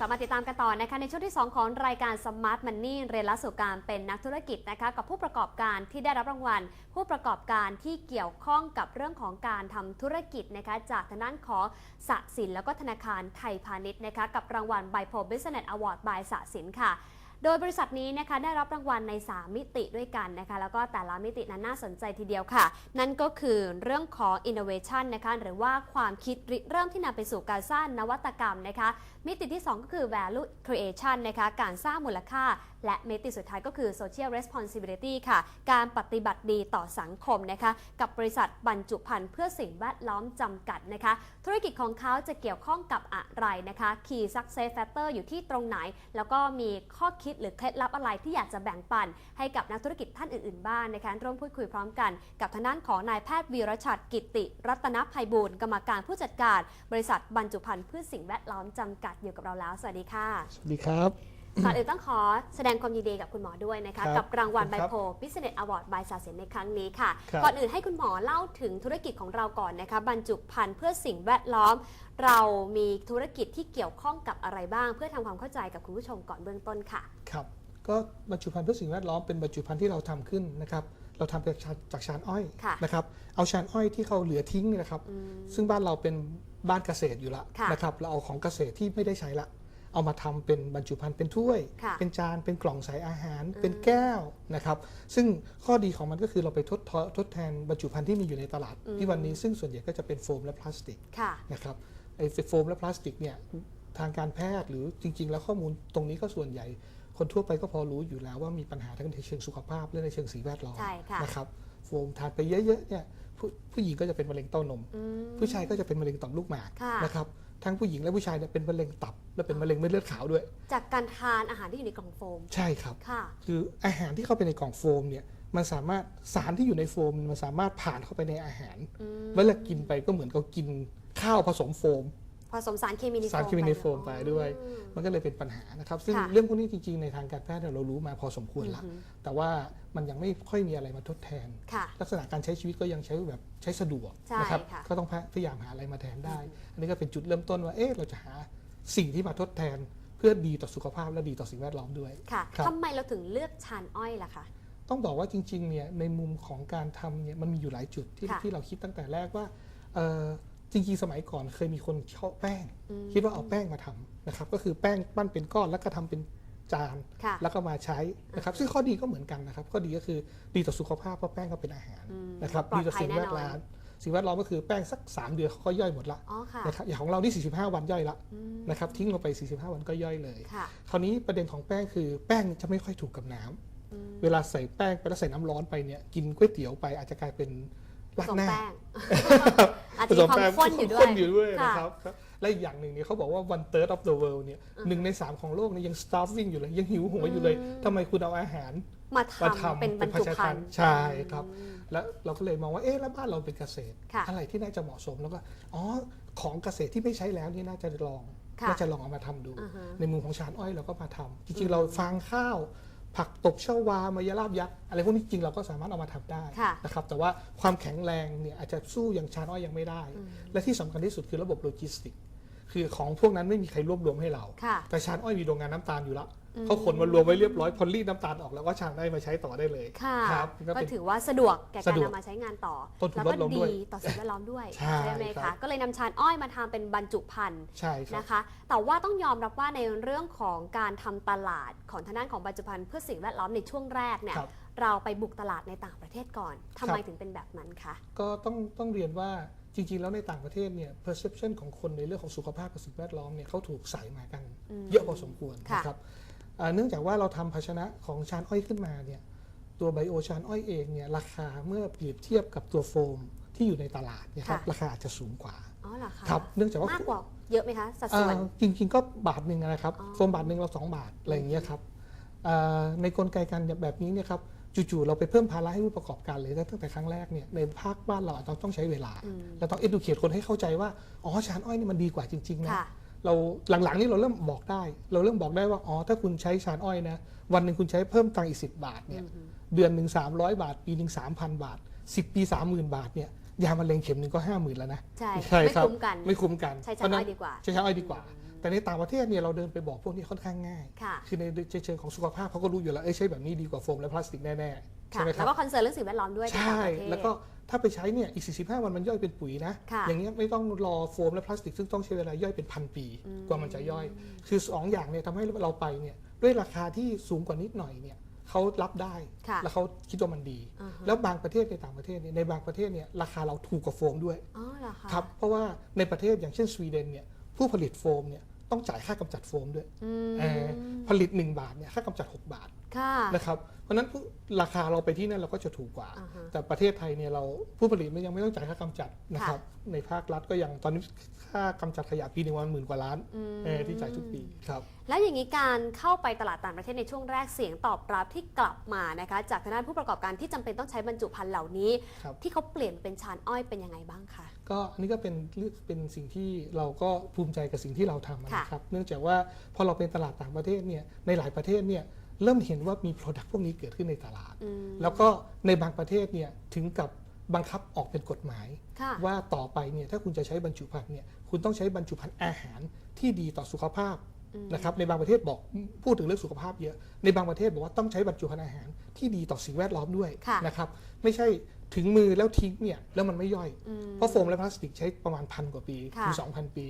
กลับมาติดตามกันต่อนะคะในช่วงที่ 2 ของรายการ Smart Money เรียนละสู่การเป็นนักธุรกิจนะคะกับผู้ประกอบการที่ได้รับรางวัล ผู้ประกอบการที่เกี่ยวข้องกับเรื่องของการทำธุรกิจนะคะจากทางด้านของสะสินแล้วก็ธนาคารไทยพาณิชย์นะคะกับรางวัล b i p o Business Award by สะสินค่ะ โดยบริษัทนี้นะคะได้รับรางวัลใน 3 มิติด้วยกันนะคะ แล้วก็แต่ละมิตินั้นน่าสนใจทีเดียวค่ะ นั่นก็คือเรื่องของ innovation นะคะหรือว่าความคิดริเริ่มที่นำไปสู่การสร้างนวัตกรรมนะคะ มิติที่ 2 ก็คือ value creation นะคะการสร้างมูลค่า และเมติสุดท้ายก็คือ social responsibility ค่ะ การปฏิบัติดีต่อสังคมนะคะ กับบริษัทบรรจุภัณฑ์เพื่อสิ่งแวดล้อมจำกัดนะคะ ธุรกิจของเขาจะเกี่ยวข้องกับอะไรนะคะ key success factor อยู่ที่ตรงไหน แล้วก็มีข้อคิดหรือเคล็ดลับอะไรที่อยากจะแบ่งปัน ให้กับนักธุรกิจท่านอื่นๆบ้างนะคะร่วมพูดคุยพร้อมกัน กับทางด้านของนายแพทย์วีรชัดกิติ รัตนภัยบูรณ์กรรมการผู้จัดการ บริษัทบรรจุภัณฑ์เพื่อสิ่งแวดล้อมจำกัดอยู่กับเราแล้ว สวัสดีค่ะ สวัสดีครับ ก่อนอื่นต้องขอแสดงความยินดีกับคุณหมอด้วยนะคะครับกับรางวัลขอบไบคุณครับโพ Business Award by สาเสนในครั้งนี้ค่ะครับก่อนอื่นให้คุณหมอเล่าถึงธุรกิจของเราก่อนนะคะบรรจุภัณฑ์เพื่อสิ่งแวดล้อม เรามีธุรกิจที่เกี่ยวข้องกับอะไรบ้าง เพื่อทำความเข้าใจกับคุณผู้ชมก่อนเบื้องต้นค่ะครับก็บรรจุภัณฑ์เพื่อสิ่งแวดล้อมเป็นบรรจุภัณฑ์ที่เราทำขึ้นนะครับเราทำจากชาจากชานอ้อยค่ะนะครับเอาชานอ้อยที่เขาเหลือทิ้งเนี่ยนะครับอืมซึ่งบ้านเราเป็นบ้านเกษตรอยู่ละค่ะนะครับเราเอาของเกษตรที่ไม่ได้ใช้ละ เอามาทำเป็นบรรจุภัณฑ์เป็นถ้วยค่ะเป็นจานเป็นกล่องใส่อาหารอืมเป็นแก้วนะครับ ซึ่งข้อดีของมันก็คือเราไปทดททดแทนบรรจุภัณฑ์ที่มีอยู่ในตลาดอืมที่วันนี้ซึ่งส่วนใหญ่ก็จะเป็นโฟมและพลาสติกค่ะนะครับไอ้โฟมและพลาสติกเนี่ยทางการแพทย์หรือจริง ๆ แล้วข้อมูลตรงนี้ก็ส่วนใหญ่ คนทั่วไปก็พอรู้อยู่แล้วว่ามีปัญหาทั้งในเชิงสุขภาพและในเชิงสิ่งแวดล้อมใช่ค่ะนะครับโฟมทานไปเยอะๆเนี่ยผู้ผู้หญิงก็จะเป็นมะเร็งเต้านมอืมผู้ชายก็จะเป็นมะเร็งต่อมลูกหมากค่ะนะครับ ทั้งผู้หญิงและผู้ชายเนี่ยเป็นมะเร็งตับ และเป็นมะเร็งเม็ดเลือดขาวด้วย จากการทานอาหารที่อยู่ในกล่องโฟม ใช่ครับ ค่ะ คืออาหารที่เข้าไปในกล่องโฟมเนี่ยมันสามารถสารที่อยู่ในโฟม มันสามารถผ่านเข้าไปในอาหาร อืม เวลากินไปก็เหมือนกับกินข้าวผสมโฟม ผสมสารเคมีในโฟมสารเคมีในโฟมไปด้วยอืมมันก็เลยเป็นปัญหานะครับ ซึ่งค่ะเรื่องพวกนี้จริงๆ ในทางการแพทย์เนี่ยเรารู้มาพอสมควรละอือหือแต่ว่ามันยังไม่ค่อยมีอะไรมาทดแทนค่ะลักษณะการใช้ชีวิตก็ยังใช้แบบใช้สะดวกใช่นะครับค่ะก็ต้องพยายามหาอะไรมาแทนได้ อันนี้ก็เป็นจุดเริ่มต้นว่าเอ๊ะเราจะหาสิ่งที่มาทดแทน เพื่อดีต่อสุขภาพและดีต่อสิ่งแวดล้อมด้วยค่ะครับทำไมเราถึงเลือกชานอ้อยล่ะคะต้องบอกว่าจริงๆเนี่ยในมุมของการทำเนี่ยมันมีอยู่หลายจุดที่ค่ะที่เราคิดตั้งแต่แรกว่าเอ่อ จริงๆสมัยก่อนเคยมีคนชอบแป้งอืมคิดว่าเอาแป้งมาทำนะครับ ก็คือแป้งปั้นเป็นก้อนแล้วก็ทำเป็นจาน ค่ะแล้วก็มาใช้นะครับ ซึ่งข้อดีก็เหมือนกันนะครับ ข้อดีก็คือดีต่อสุขภาพเพราะแป้งก็เป็นอาหารอืมนะครับปลอดีดต่อภัยสิ่งแน่แวนดอนล้อมสิ่งแวดล้อมก็คือแป้งสัก 3 เดือนเขาก็ย่อยหมดละอ๋อค่ะนะครับอย่างของเรานี่45 วันย่อยละอืมนะครับทิ้งลงไป 45 วันก็ย่อยเลย ค่ะคราวนี้ประเด็นของแป้งคือแป้งจะไม่ค่อยถูกกับน้ำอืมเวลาใส่แป้งไปแล้วใส่น้ำร้อนไปเนี่ยกินก๋วยเตี๋ยวไปอาจจะกลายเป็นผ ราดสมหน้าแป้งอาจจะมีความข้นอยู่ด้วยข้นอยู่ด้วยค่ะนะครับครับและอีกอย่างหนึ่งเนี่ยเขาบอกว่า one third of the world เนี่ยหนึ่งในสามของโลกเนี่ยยัง starving อยู่เลยยังหิวโหยอยู่เลยอืมทำไมคุณเอาอาหารมามาทำทำเป็นบรรจุภัณฑ์ใช่ครับอืมแล้วเราก็เลยมองว่าเอ๊ะแล้วบ้านเราเป็นเกษตรค่ะอะไรที่น่าจะเหมาะสมแล้วก็อ๋อของเกษตรที่ไม่ใช้แล้วนี่น่าจะลองค่ะน่าจะลองเอามาทำดูอ่าฮะในมุมของชานอ้อยเราก็มาทำจริงๆเราฟางข้าว ผักตบชวามายาลาบยักษ์อะไรพวกนี้จริงเราก็สามารถเอามาทำได้ค่ะนะครับแต่ว่าความแข็งแรงเนี่ยอาจจะสู้อย่างชานอ้อยยังไม่ได้อืมและที่สำคัญที่สุดคือระบบโลจิสติกคือของพวกนั้นไม่มีใครรวบรวมให้เรา ค่ะ แต่ชานอ้อยมีโรงงานน้ำตาลอยู่แล้วอืม เขาขนมารวมไว้เรียบร้อยพอรีดน้ำตาลออกแล้วก็ชานได้มาใช้ต่อได้เลยค่ะครับก็ก็เป็นถือว่าสะดวกแก่การสะดวกนำมาใช้งานต่อต้นทุนแล้วก็ลดลงด้วยดีต่อสิ่งแวดล้อมด้วยใช่ไหมครัคะบก็เลยนำชานอ้อยมาทำเป็นบรรจุภัณฑ์ใช่ครับนะคะ แต่ว่าต้องยอมรับว่าในเรื่องของการทำตลาดของทางด้านของบรรจุภัณฑ์เพื่อสิ่งแวดล้อมในช่วงแรกเนี่ยครับเราไปบุกตลาดในต่างประเทศก่อนทำไมครับถึงเป็นแบบนั้นคะก็ต้องต้องเรียนว่าจริงๆ แล้วในต่างประเทศเนี่ย perception ของคนในเรื่องของสุขภาพกับสิ่งแวดล้อมเนี่ยเขาถูกใส่มากันอืมเยอะพอสมควรค่ะนะครับอ่า เนื่องจากว่าเราทำภาชนะของชานอ้อยขึ้นมาเนี่ยตัวไบโอชานอ้อยเองเนี่ยราคาเมื่อเปรียบเทียบกับตัวโฟมที่อยู่ในตลาดเนี่ยครับค่ะราคาอาจจะสูงกว่าอ๋อเหรอคะครับเนื่องจากว่ามากกว่าเยอะไหมคะสัดส่วนอ่าจริง ๆ ก็บาทหนึ่งนะครับอ๋อโฟมบาทหนึ่งเราสองบาทอะไรอย่างเงี้ยครับอ่าในกลไกการแบบนี้เนี่ยครับจู่ๆเราไปเพิ่มภาระให้ผู้ประกอบการเลยตั้งแต่ครั้งแรกเนี่ยในภาคบ้านเราอาจจะต้องใช้เวลาอืมเราต้อง educate คนให้เข้าใจว่า อ๋อชานอ้อยนี่มันดีกว่าจริง ๆ นะค่ะ เราหลังๆนี่เราเริ่มบอกได้ เราเริ่มบอกได้ว่าอ๋อถ้าคุณใช้ชานอ้อยนะวันหนึ่งคุณใช้เพิ่มตังค์อีก10บาทเนี่ยอืมเดือนหนึ่ง300บาท ปีหนึ่ง3,000บาท10ปี30,000บาทเนี่ยยามะเร็งเข็มหนึ่งก็50,000แล้วนะใช่ใช่ไม่ครับคุ้มกันไม่คุ้มกันใช้เพชานระอ้นั้อนยดีกว่าใช้ชานอ้อยดีกว่า แต่ในต่างประเทศเนี่ยเราเดินไปบอกพวกนี้ค่อนข้างง่ายค่ะคือในเชิงของสุขภาพเขาก็รู้อยู่แล้วเอ้ยใช้แบบนี้ดีกว่าโฟมและพลาสติกแน่ๆ ใช่ค่ะไหมคแล้รับวก็คอนเซิร์นเรื่องสิ่งแวดล้อมด้วยในต่างใช่ประเทศแล้วก็ถ้าไปใช้เนี่ยอีก 45 วันมันย่อยเป็นปุ๋ยนะค่ะอย่างเงี้ยไม่ต้องรอโฟมและพลาสติก ซึ่งต้องใช้เวลาย่อยเป็นพันปี กว่ามันจะย่อย คือสองอย่างเนี่ยทำให้เราไปเนี่ยด้วยราคาที่สูงกว่านิดหน่อยเนี่ยเขารับได้ค่ะแล้วเขาคิดว่ามันดีอ่าฮะแล้วบางประเทศในต่างประเทศเนี่ยในบางประเทศเนี่ยราคาเราถูกกว่าโฟมด้วยอ๋อเหรอคะครับเพราะว่าในประเทศอย่างเช่นสวีเดนเนี่ยผู้ผลิตโฟมเนี่ยต้องจ่ายค่ากำจัดโฟมด้วยอืมเออผลิต 1 บาทเนี่ยค่ากำจัด 6 บาท ค่ะ นะครับ เพราะฉะนั้นผู้ราคาเราไปที่นั่นเราก็จะถูกกว่า อ่าฮะแต่ประเทศไทยเนี่ยเราผู้ผลิตมันยังไม่ต้องจ่ายค่ากำจัดนะครับ ในภาครัฐก็ยังตอนนี้ค่ากำจัดขยะปีหนึ่งวันหมื่นกว่าล้านอืม เออที่จ่ายทุกปีครับ แล้วอย่างนี้การเข้าไปตลาดต่างประเทศในช่วงแรกเสียงตอบรับที่กลับมานะคะ จากทางด้านผู้ประกอบการที่จำเป็นต้องใช้บรรจุภัณฑ์เหล่านี้ ครับ ที่เขาเปลี่ยนเป็นชานอ้อยเป็นยังไงบ้างคะ ก็อันนี้ก็เป็นเรื่องเป็นสิ่งที่เราก็ภูมิใจกับสิ่งที่เราทำค่ะนะครับ เนื่องจากว่าพอเราเป็นตลาดต่างประเทศเนี่ยในหลายประเทศเนี่ย เริ่มเห็นว่ามี Product พวกนี้เกิดขึ้นในตลาดอืมแล้วก็ในบางประเทศเนี่ยถึงกับบังคับออกเป็นกฎหมายค่ะว่าต่อไปเนี่ยถ้าคุณจะใช้บรรจุภัณฑ์เนี่ยคุณต้องใช้บรรจุภัณฑ์อาหารที่ดีต่อสุขภาพอืมนะครับในบางประเทศบอกพูดถึงเรื่องสุขภาพเยอะ ในบางประเทศบอกว่าต้องใช้บรรจุภัณฑ์อาหารที่ดีต่อสิ่งแวดล้อมด้วยค่ะนะครับไม่ใช่ถึงมือแล้วทิ้งเนี่ยแล้วมันไม่ย่อยอืมเพราะโฟมและพลาสติกใช้ประมาณพันกว่าปีค่ะถึง2,000 ปี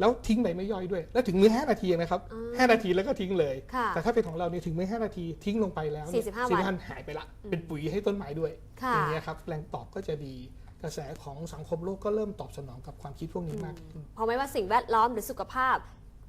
แล้วทิ้งไปไม่ย่อยด้วย แล้วถึงมือ5นาทีเองนะครับอ่าห้านาทีแล้วก็ทิ้งเลย ค่ะแต่ถ้าเป็นของเราเนี่ยถึงไม่5นาทีทิ้งลงไปแล้วเนี่ย45 45วันวันหายไปละเป็นปุ๋ยให้ต้นไม้ด้วยค่ะ อย่างเงี้ยครับแรงตอบก็จะดีกระแสของสังคมโลกก็เริ่มตอบสนองกับความคิดพวกนี้มากขึ้น เพราะไม่ว่าสิ่งแวดล้อมหรือสุขภาพ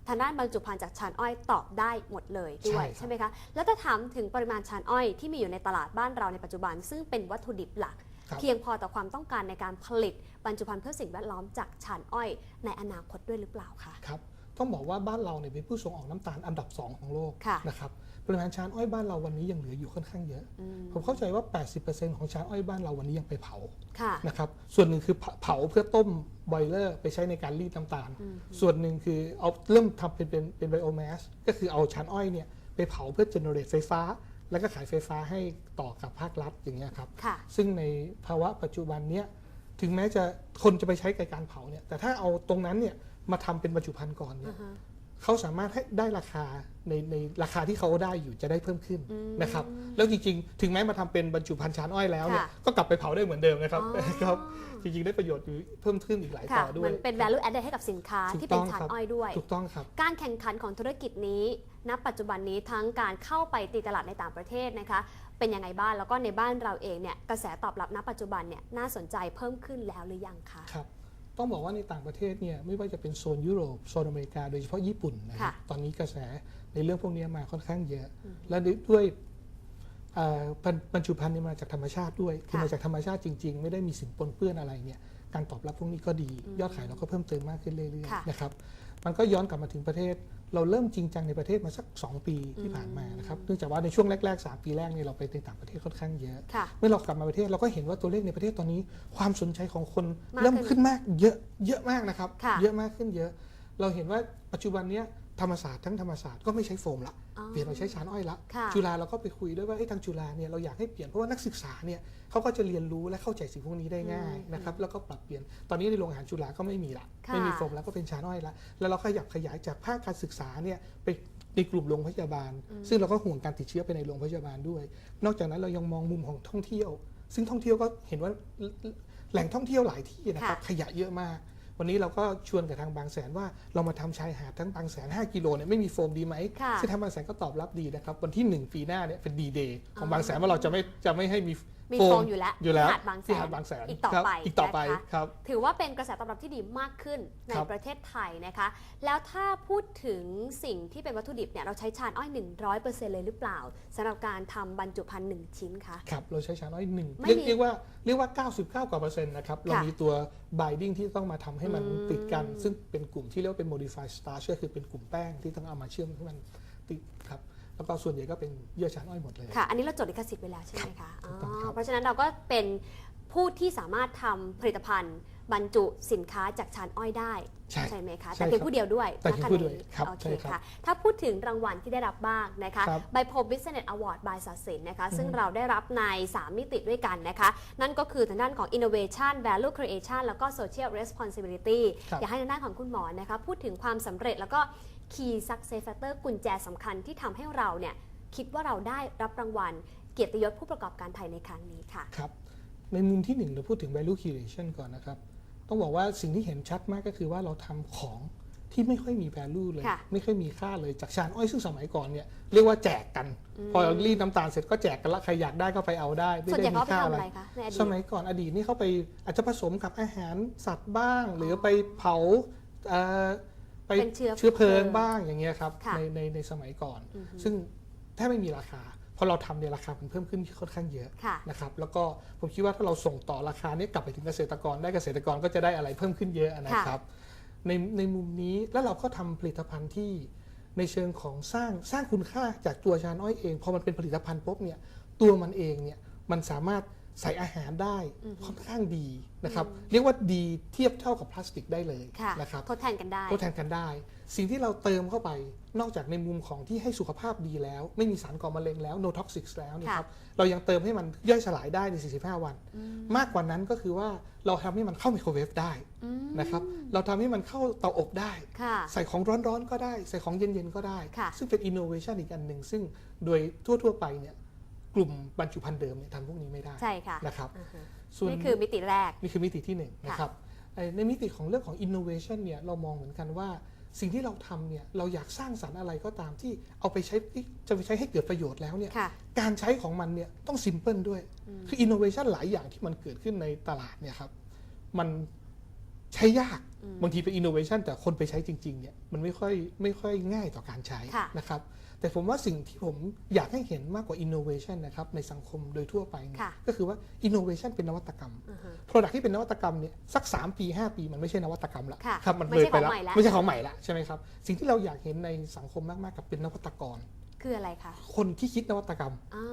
ทางด้านบรรจุภัณฑ์จากชานอ้อยตอบได้หมดเลยด้วยใช่ครับ ใช่ไหมคะ แล้วถ้าถามถึงปริมาณชานอ้อยที่มีอยู่ในตลาดบ้านเราในปัจจุบัน ซึ่งเป็นวัตถุดิบหลักครับ เพียงพอต่อความต้องการในการผลิตบรรจุภัณฑ์เพื่อสิ่งแวดล้อมจากชานอ้อย ในอนาคตด้วยหรือเปล่าคะครับต้องบอกว่าบ้านเราเนี่ยเป็นผู้ส่งออกน้ำตาลอันดับ 2 ของโลกค่ะนะครับปริมาณชานอ้อยบ้านเราวันนี้ยังเหลืออยู่ค่อนข้างเยอะอืมผมเข้าใจว่า 80%ของชานอ้อยบ้านเราวันนี้ยังไปเผาค่ะนะครับส่วนหนึ่งคือเผาเผาเพื่อต้มบอยเลอร์ไปใช้ในการรีดน้ำตาลอืมส่วนหนึ่งคือเอาเริ่มทำเป็นเป็นเป็นไบโอแมสก็คือเอาชานอ้อยเนี่ยไปเผาเพื่อเจเนเรตไฟฟ้า แล้วก็ขายไฟฟ้าให้ต่อกับภาครัฐอย่างเงี้ยครับ ค่ะ ซึ่งในภาวะปัจจุบันเนี้ยถึงแม้จะคนจะไปใช้กับการเผาเนี่ย แต่ถ้าเอาตรงนั้นเนี่ยมาทำเป็นบรรจุภัณฑ์ก่อนเนี่อืยอฮะ เขาสามารถให้ได้ราคาในในราคาที่เขาได้อยู่จะได้เพิ่มขึ้นอืมนะครับ แล้วจริงๆ ถึงแม้มาทำเป็นบรรจุภัณฑ์ชานอ้อยแล้วเนี่ยค่ะ ก็กลับไปเผาได้เหมือนเดิมนะครับ อ๋อ ครับ จริงๆได้ประโยชน์อยู่เพิ่มขึ้นอีกหลายค่ะต่อด้เหวมืยอนเป็น value added ให้กับสินค้าถูกที่เป็นต้องชานครับ อ้อยด้วย ถูกต้องครับ การแข่งขันของธุรกิจนี้ ณ ปัจจุบันนี้ทั้งการเข้าไปตีตลาดในต่างประเทศนะคะ เป็นยังไงบ้างแล้วก็ในบ้านเราเองเนี่ยกระแสตอบรับณ ปัจจุบันเนี่ยน่าสนใจเพิ่มขึ้นแล้วหรือยังคะครับต้องบอกว่าในต่างประเทศเนี่ยไม่ว่าจะเป็นโซนยุโรปโซนอเมริกาโดยเฉพาะญี่ปุ่นนะครับค่ะตอนนี้กระแสในเรื่องพวกนี้มาค่อนข้างเยอะอืมและด้วยเอ่อบรรบรรจุภัณฑ์เนี่ยมาจากธรรมชาติด้วยคือค่ะมาจากธรรมชาติจริง ๆ ไม่ได้มีสิ่งปนเปื้อนอะไรเนี่ยการตอบรับพวกนี้ก็ดีอืมยอดขายเราก็เพิ่มเติมมากขึ้นเรื่อยค่ะๆนะครับ มันก็ย้อนกลับมาถึงประเทศ เราเริ่มจริงจังในประเทศมาสัก 2 ปีที่ผ่านมานะครับเนื่องจากว่าในช่วงแรกๆ 3 ปีแรกเนี่ยเราไปในต่างประเทศค่อนข้างเยอะค่ะเมื่อเรากลับมาประเทศเราก็เห็นว่าตัวเลขในประเทศตอนนี้ ความสนใจของคนมากเริ่มขึ้นขึ้นมากเยอะเยอะมากนะครับค่ะเยอะมากขึ้นเยอะ เราเห็นว่าปัจจุบันเนี้ย ธรรมศาสตร์ทั้งธรรมศาสตร์ก็ไม่ใช้โฟมละอ๋อเปลี่ยนมาใช้ชานอ้อยละค่ะจุฬาเราก็ไปคุยด้วยว่าเอ้ยทางจุฬาเนี่ยเราอยากให้เปลี่ยนเพราะว่านักศึกษาเนี่ยเขาก็จะเรียนรู้และเข้าใจสิ่งพวกนี้ได้ง่ายอืมนะครับแล้วก็ปรับเปลี่ยนตอนนี้ในโรงอาหารจุฬาก็ไม่มีละค่ะไม่มีโฟมแล้วก็เป็นชานอ้อยละแล้วเราขยับขยายจากภาคการศึกษาเนี่ยไปในกลุ่มโรงพยาบาล ซึ่งเราก็ห่วงการติดเชื้อไปในโรงพยาบาลด้วย นอกจากนั้นเรายังมองมุมของท่องเที่ยว ซึ่งท่องเที่ยวก็เห็นว่าแหล่งท่องเที่ยวหลายที่นะครับค่ะขยะเยอะมาก วันนี้เราก็ชวนกับทางบางแสนว่าเรามาทำชายหาดทั้งบางแสน 5 กิโลเนี่ยไม่มีโฟมดีไหมค่ะซึ่งทางบางแสนก็ตอบรับดีนะครับวันที่ 1 ปีหน้าเนี่ยเป็นดีเดย์ของอ๋อบางแสนว่าเราจะไม่จะไม่ให้มี มีโฟโฟมมอยู่แล้วอยู่แล้วที่หาดบางแสที่หานดบางแสนอีกต่อครับไปอีกต่อไปนะคะครับ ถือว่าเป็นกระแสตอบรับที่ดีมากขึ้นในครับ ประเทศไทยนะคะ แล้วถ้าพูดถึงสิ่งที่เป็นวัตถุดิบเนี่ยเราใช้ชานอ้อย 100%เลยหรือเปล่าสำหรับการทำบรรจุภัณฑ์หนึ่งชิ้นคะ ครับเราใช้ชาน้อยหนึ่งไม่เรียกมีเรียกว่าเรียกว่า 99กว่าเปอร์เซ็นต์นะครับ เราค่ะมีตัว binding ที่ต้องมาทำให้มันอืม ติดกัน ซึ่งเป็นกลุ่มที่เรียกว่าเป็น modified starch ก็คือเป็นกลุ่มแป้งที่ต้องเอามาเชื่อมให้มันติดครับ แล้วก็ส่วนใหญ่ก็เป็นเยื่อชานอ้อยหมดเลย ค่ะ อันนี้เราจดลิขสิทธิ์ไว้แล้วใช่ไหมคะถูกต้องครับ เพราะฉะนั้นเราก็เป็นผู้ที่สามารถทำผลิตภัณฑ์ บรรจุสินค้าจากชานอ้อยได้ใช่ไหมคะ ใช่แต่เพียงครับผู้เดียวด้วยแต่เพียงณผู้เดียวครับโอเคใช่ครับค่ะ ถ้าพูดถึงรางวัลที่ได้รับบ้างนะคะครับใบโพ Business Award by สัสินนะคะอือฮึซึ่งเราได้รับใน 3 มิติด้วยกันนะคะ นั่นก็คือทางด้านของ Innovation Value Creation แล้วก็ Social Responsibility ครับ อยากให้ทางด้านของคุณหมอนะคะ พูดถึงความสำเร็จแล้วก็ Key Success Factor กุญแจสำคัญที่ทำให้เราเนี่ยคิดว่าเราได้รับรางวัล เกียรติยศผู้ประกอบการไทยในครั้งนี้ค่ะ ครับ ในมุมที่หนึ่งเราพูดถึง value creation ก่อนนะครับ ต้องบอกว่าสิ่งที่เห็นชัดมากก็คือว่าเราทำของที่ไม่ค่อยมี value เลย ค่ะไม่ค่อยมีค่าเลยจากชานอ้อยซึ่งสมัยก่อนเนี่ยเรียกว่าแจกกัน พอรีดน้ำตาลเสร็จก็แจกกันละใครอยากได้ก็ไปเอาได้ไม่ส่วนใหญ่ได้มีเขาไปค่าทำอะไร อะไรคะในอดีสตมัยก่อนอดีตนี่เขาไปอาจจะผสมกับอาหารสัตว์บ้าง หรือไปเผาเอ่อ ไปเป็นเชื้อเชื้อเพลิงเพลิงบ้างอย่างเงี้ยครับค่ะในในในสมัยก่อน อือฮึ ซึ่งแทบไม่มีราคา พอเราทำเนี่ยราคามันเพิ่มขึ้นค่อนข้างเยอะค่ะ นะครับแล้วก็ผมคิดว่าถ้าเราส่งต่อราคาเนี้กลับไปถึงเกษตรกรได้เกษตรกรก็จะได้อะไรเพิ่มขึ้นเยอะนะครับ ในในมุมนี้แล้วเราก็ทำผลิตภัณฑ์ที่ในเชิงของสร้างสร้างคุณค่าจากตัวชานอ้อยเองพอมันเป็นผลิตภัณฑ์ปุ๊บเนี่ยตัวมันเองเนี่ยมันสามารถ ใส่อาหารได้อือฮึค่อนข้างดีนะครับเรียกว่าดีเทียบเท่ากับพลาสติกได้เลยค่ะนะครับทดแทนกันได้ทดแทนกันได้ สิ่งที่เราเติมเข้าไปนอกจากในมุมของที่ให้สุขภาพดีแล้ว ไม่มีสารก่อมะเร็งแล้ว no toxics แล้วเนี่ยครับเรายังเติมให้มันย่อยสลายได้ใน 45 วันอืมมากกว่านั้นก็คือว่าเราทำให้มันเข้าไมโครเวฟได้อืมนะครับเราทำให้มันเข้าเตาอบได้ค่ะใส่ของร้อนๆก็ได้ ใส่ของเย็นๆก็ได้ค่ะซึ่งเป็นอินโนเวชันอีกอันหนึ่งซึ่งโดยทั่วๆไปเนี่ย กลุ่มบรรจุภัณฑ์เดิมเนี่ยทำพวกนี้ไม่ได้ใช่ค่ะนะครับอ่าฮะส่วนนี่คือมิติแรกนี่คือมิติที่หนึ่งนะครับไอ้ในมิติของเรื่องของ innovation เนี่ยเรามองเหมือนกันว่า สิ่งที่เราทำเนี่ยเราอยากสร้างสรรค์อะไรก็ตามที่เอาไปใช้จะไปใช้ให้เกิดประโยชน์แล้วเนี่ยค่ะการใช้ของมันเนี่ยต้อง simple ด้วยอืมคือ innovation หลายอย่างที่มันเกิดขึ้นในตลาดเนี่ยครับมันใช้ยากอืมบางทีเป็น innovation แต่คนไปใช้จริงๆเนี่ยมันไม่ค่อยไม่ค่อยง่ายต่อการใช้ค่ะนะครับ แต่ผมว่าสิ่งที่ผมอยากให้เห็นมากกว่า innovation นะครับในสังคมโดยทั่วไปเนี่ยค่ะ ก็คือว่า innovation เป็นนวัตกรรมอ่าฮะ Product ที่เป็นนวัตกรรมเนี่ยสัก 3 ปี 5 ปีมันไม่ใช่นวัตกรรมละค่ะครับมันไม่เลใช่ยไปของแล้วใหม่ละไม่ใช่ของใหม่ละใช่ไหมครับ สิ่งที่เราอยากเห็นในสังคมมากๆกับเป็นนวัตกร คืออะไรคะคนที่คิดนวัตกรรม อ๋อ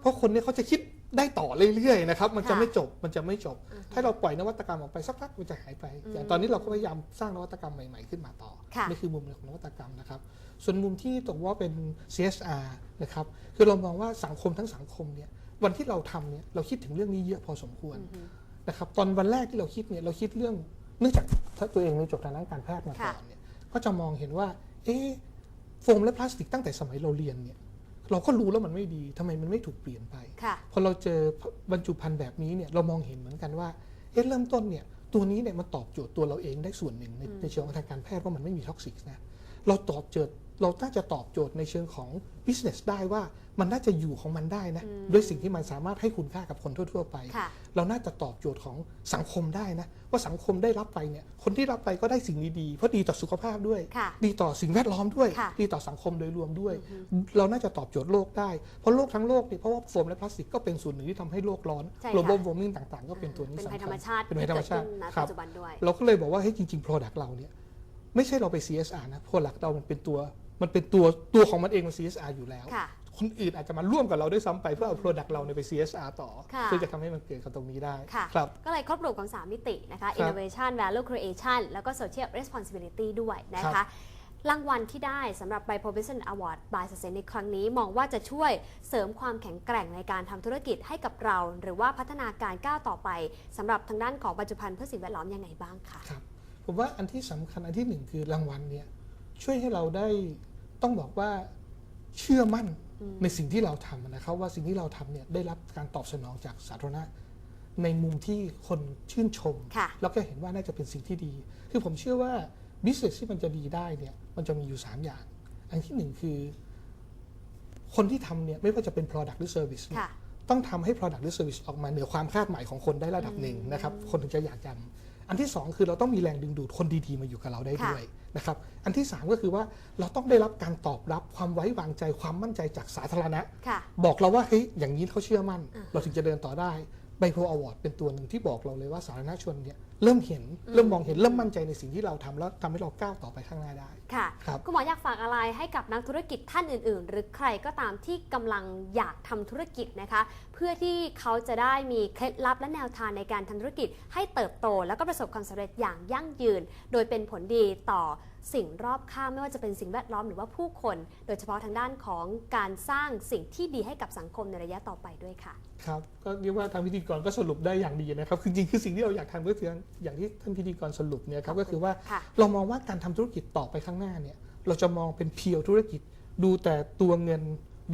เพราะคนเนี่ยเขาจะคิด ได้ต่อเรื่อยๆนะครับมันจะค่ะไม่จบมันจะไม่จบอือฮึถ้าเราปล่อยนวัตกรรมออกไปสักพักมันจะหายไปอืมอย่างตอนนี้เราก็พยายามสร้างนวัตกรรมใหม่ๆขึ้นมาต่อค่ะนี่คือมุมหนึ่งของนวัตกรรมนะครับ ส่วนมุมที่ตกว่าเป็น CSR นะครับคือเรามองว่าสังคมทั้งสังคมเนี่ยวันที่เราทำเนี่ยเราคิดถึงเรื่องนี้เยอะพอสมควรอือฮึนะครับตอนวันแรกที่เราคิดเนี่ยเราคิดเรื่องเนื่องจากถ้าตัวเองเรียนจบทางด้านการแพทย์มาก่อนเนี่ยก็จะมองเห็นว่าเอ๊ะโฟมและพลาสติกตั้งแต่สมัยเราเรียนเนี่ย เราก็รู้แล้วมันไม่ดีทำไมมันไม่ถูกเปลี่ยนไปค่ะพอเราเจอบรรจุภัณฑ์แบบนี้เนี่ยเรามองเห็นเหมือนกันว่าเอ๊ะเริ่มต้นเนี่ยตัวนี้เนี่ยมันตอบโจทย์ตัวเราเองได้ส่วนหนึ่งในอืมในเชิงของทางการแพทย์ว่ามันไม่มีท็อกซิกนะ เราตอบโจทย์เราน่าจะตอบโจทย์ในเชิงของ business ได้ว่ามันน่าจะอยู่ของมันได้นะอืมด้วยสิ่งที่มันสามารถให้คุณค่ากับคนทั่ว ๆ ไปค่ะเราน่าจะตอบโจทย์ของสังคมได้นะ ว่าสังคมได้รับไปเนี่ยคนที่รับไปก็ได้สิ่งดีๆเพราะดีต่อสุขภาพด้วยค่ะดีต่อสิ่งแวดล้อมด้วยค่ะดีต่อสังคมโดยรวมด้วยอือฮึเราน่าจะตอบโจทย์โลกได้เพราะโลกทั้งโลกเนี่ยเพราะว่าโฟมและพลาสติกก็เป็นส่วนหนึ่งที่ทำให้โลกร้อนใช่ค่ะ global warming ต่างๆ ก็เป็นตัวนี้เป็นสำภัยธรคัรมญชาติเป็นภัยธรรมชาติที่เกิดขึ้นณครัปับจจุบันด้วยเราก็เลยบอกว่าเฮ้ยจริงๆ product เราเนี่ย ไม่ใช่เราไป CSR นะ product เรามันเป็นตัวมันเป็นตัวตัวของมันเองมัน CSR อยู่แล้ว ค่ะ คนอื่นอาจจะมาร่วมกับเราด้วยซ้ำไปเพื่อเอา product เราเนี่ยไป CSR ต่อค่ะ เพื่อจะทำให้มันเกิดกับตรงนี้ได้ค่ะ ครับ ก็เลยครบรวมของ 3 มิตินะคะ ครับ innovation value creation แล้วก็ social responsibility ด้วยนะครัคะบรางวัลที่ได้สำหรับ by Provision Award by s u c c e s s ในครั้งนี้มองว่าจะช่วยเสริมความแข็งแกร่งในการทำธุรกิจให้กับเรา หรือว่าพัฒนาการก้าวต่อไปสำหรับทางด้านของปัจจุบันเพื่อสิ่งแวดล้อมยังไงบ้างคะ ครับ ผมว่าอันที่สำคัญอันที่หนึ่งคือรางวัลเนี่ยช่วยให้เราได้ต้องบอกว่าเชื่อมั่นอืมในสิ่งที่เราทำนะครับ ว่าสิ่งที่เราทำเนี่ยได้รับการตอบสนองจากสาธารณะ ในมุมที่คนชื่นชมค่ะแล้วก็เห็นว่าน่าจะเป็นสิ่งที่ดี คือผมเชื่อว่า business ที่มันจะดีได้เนี่ยมันจะมีอยู่ 3 อย่าง อันที่หนึ่งคือ คนที่ทำเนี่ยไม่ว่าจะเป็น product หรือ service เนี่ยค่ะต้องทำให้ Product หรือ Service ออกมาเหนือความคาดหมายของคนได้ระดับหนึ่งนะครับ คนถึงจะอยากจำ อันที่ 2 คือเราต้องมีแรงดึงดูดคนดีๆ มาอยู่กับเราได้ค่ะด้วยนะครับ อันที่ 3 ก็คือว่าเราต้องได้รับการตอบรับความไว้วางใจความมั่นใจจากสาธารณะค่ะบอกเราว่าเฮ้ยอย่างนี้เขาเชื่อมั่นอ่าฮะเราถึงจะเดินต่อได้ ไบโพอวอร์ดเป็นตัวหนึ่งที่บอกเราเลยว่าสาธารณชนเนี่ยเริ่มเห็นเริ่มมองเห็นเริ่มมั่นใจในสิ่งที่เราทำแล้วทำให้เราก้าวต่อไปข้างหน้าได้ ค่ะครับ คุณหมออยากฝากอะไรให้กับนักธุรกิจท่านอื่น ๆ หรือใครก็ตามที่กำลังอยากทำธุรกิจนะคะ เพื่อที่เขาจะได้มีเคล็ดลับและแนวทางในการทำธุรกิจให้เติบโต แล้วก็ประสบความสำเร็จอย่างยั่งยืน โดยเป็นผลดีต่อ สิ่งรอบข้างไม่ว่าจะเป็นสิ่งแวดล้อมหรือว่าผู้คน โดยเฉพาะทางด้านของการสร้างสิ่งที่ดีให้กับสังคมในระยะต่อไปด้วยค่ะ ครับก็เรียกว่าทางพิธีกรก็สรุปได้อย่างดีนะครับคือจริงๆคือสิ่งที่เราอยากทำก็คืออย่างที่ท่านพิธีกรสรุปเนี่ยครับก็คือว่าค่ะเรามองว่าการทำธุรกิจต่อไปข้างหน้าเนี่ยเราจะมองเป็นเพียวธุรกิจ ดูแต่ตัวเงิน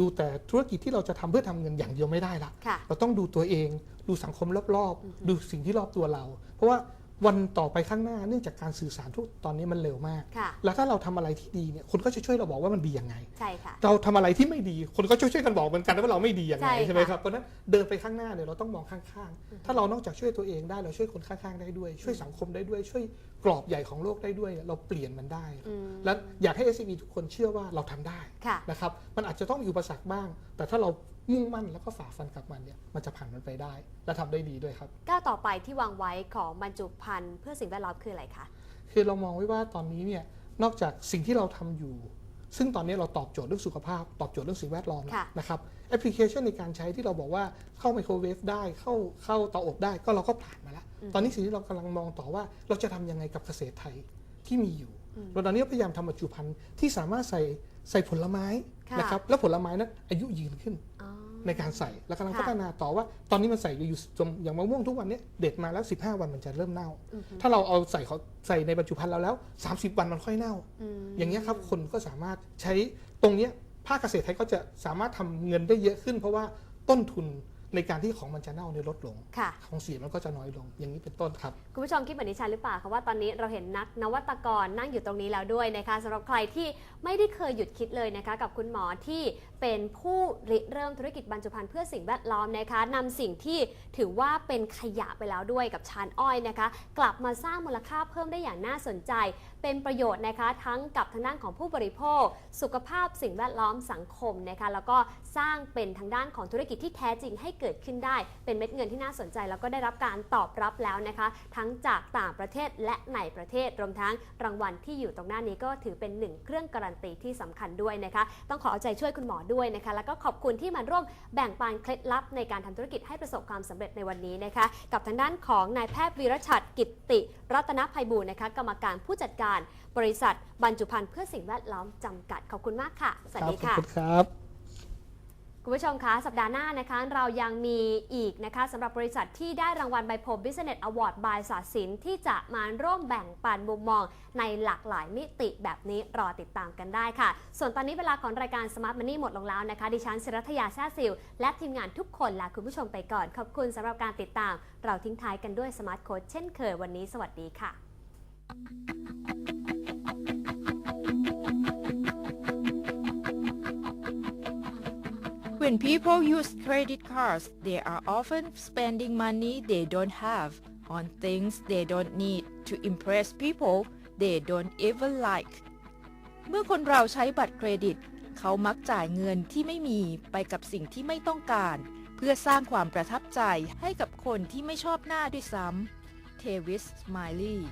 ดูแต่ธุรกิจที่เราจะทำเพื่อทำเงินอย่างเดียวไม่ได้ละค่ะเราต้องดูตัวเอง ดูสังคมรอบๆ ดูสิ่งที่รอบตัวเรา เพราะว่า วันต่อไปข้างหน้าเนื่องจากการสื่อสารทุกตอนนี้มันเร็วมากค่ะแล้วถ้าเราทำอะไรที่ดีเนี่ยคนก็จะช่วยเราบอกว่ามันดียังไงใช่ค่ะเราทำอะไรที่ไม่ดีคนก็ช่วยๆกันบอกเหมือนกันว่าเราไม่ดียังไงใช่ค่ะใช่ไหมครับเพราะฉะนั้นเดินไปข้างหน้าเนี่ยเราต้องมองข้างๆ ถ้าเรานอกจากช่วยตัวเองได้เราช่วยคนข้างๆได้ด้วย ช่วยสังคมได้ด้วยช่วย กรอบใหญ่ของโลกได้ด้วย เราเปลี่ยนมันได้อืมและอยากให้ SME ทุกคนเชื่อว่าเราทำได้ค่ะนะครับ มันอาจจะต้องมีอุปสรรคบ้าง แต่ถ้าเรามุ่งมั่นแล้วก็ฝ่าฟันกับมันเนี่ย มันจะผ่านมันไปได้ และทำได้ดีด้วยครับ ก้าวต่อไปที่วางไว้ของบรรจุภัณฑ์เพื่อสิ่งแวดล้อมคืออะไรคะ คือเรามองไว้ว่าตอนนี้เนี่ย นอกจากสิ่งที่เราทำอยู่ ซึ่งตอนนี้เราตอบโจทย์เรื่องสุขภาพ ตอบโจทย์เรื่องสิ่งแวดล้อมค่ะนะครับ แอปพลิเคชันในการใช้ที่เราบอกว่าเข้าไมโครเวฟได้ เข้าเข้าเตาอบได้ ก็เราก็ผ่านมาแล้ว ตอนนี้สิ่งที่เรากำลังมองต่อว่า เราจะทำยังไงกับเกษตรไทยที่มีอยู่เราตอนนี้พยายามทำบรรจุภัณฑ์ที่สามารถใส่ใส่ผลไม้ค่ะนะครับแล้วผลไม้นั้นอายุยืนขึ้นอ๋อในการใส่แล้วกำลังค่ะพัฒนาต่อว่า ตอนนี้มันใส่อยู่จนอย่างมะม่วงทุกวันเนี้เด็ดมาแล้ว 15 วันมันจะเริ่มเน่าอือฮึถ้าเราเอาใส่เขาใส่ในบรรจุภัณฑ์เราแล้ว 30 วันมันค่อยเน่าอืมอย่างเงี้ยครับคนก็สามารถใช้ตรงเนี้ยภาคเกษตรไทยก็จะสามารถทำเงินได้เยอะขึ้น เพราะว่าต้นทุน ในการที่ของมันจะเน่าเนี่ยลดลง ค่ะ ของเสียมันก็จะน้อยลง อย่างนี้เป็นต้นครับ คุณผู้ชมคิดเหมือนดิฉันหรือเปล่าคะว่าตอนนี้เราเห็นนักนวัตกรนั่งอยู่ตรงนี้แล้วด้วยนะคะสำหรับใครที่ไม่ได้เคยหยุดคิดเลยนะคะ กับคุณหมอที่ เป็นผู้ริเริ่มธุรกิจบรรจุภัณฑ์เพื่อสิ่งแวดล้อมนะคะนำสิ่งที่ถือว่าเป็นขยะไปแล้วด้วยกับชานอ้อยนะคะ กลับมาสร้างมูลค่าเพิ่มได้อย่างน่าสนใจ เป็นประโยชน์นะคะทั้งกับทางด้านของผู้บริโภค สุขภาพสิ่งแวดล้อมสังคมนะคะแล้วก็สร้างเป็นทางด้านของธุรกิจที่แท้จริงให้เกิดขึ้นได้ เป็นเม็ดเงินที่น่าสนใจ แล้วก็ได้รับการตอบรับแล้วนะคะ ทั้งจากต่างประเทศและในประเทศรวมทั้งรางวัลที่อยู่ตรงหน้านี้ก็ถือเป็นหนึ่งเครื่องการันตีที่สำคัญด้วยนะคะ ต้องขอเอาใจช่วยคุณหมอด้วย้วยนะคะ แล้วก็ขอบคุณที่มาร่วมแบ่งปันเคล็ดลับในการทำธุรกิจให้ประสบความสำเร็จในวันนี้นะคะ กับทางด้านของนายแพทย์วีรชัดกิตติรัตนภัยบูรณ์นะคะกรรมการผู้จัดการบริษัทบรรจุภัณฑ์เพื่อสิ่งแวดล้อมจำกัดขอบคุณมากค่ะ สวัสดีค่ะอบคุณครับ คุณผู้ชมคะสัปดาห์หน้านะคะเรายังมีอีกนะคะสำหรับบริษัทที่ได้รางวัลไบโพ Business Award by ศาสินที่จะมาร่วมแบ่งปันมุมมองในหลากหลายมิติแบบนี้รอติดตามกันได้ค่ะ ส่วนตอนนี้เวลาของรายการ Smart Money หมดลงแล้วนะคะ ดิฉันศิรัทยาแซ่ซิลและทีมงานทุกคนลาคุณผู้ชมไปก่อน ขอบคุณสำหรับการติดตาม เราทิ้งท้ายกันด้วย Smart Code เช่นเคยวันนี้ สวัสดีค่ะ When people use credit cards, they are often spending money they don't have on things they don't need to impress people they don't even like. เมื่อคนเราใช้บัตรเครดิต เขามักจ่ายเงินที่ไม่มีไปกับสิ่งที่ไม่ต้องการ เพื่อสร้างความประทับใจให้กับคนที่ไม่ชอบหน้าด้วยซ้ำเทวิสสไมลี่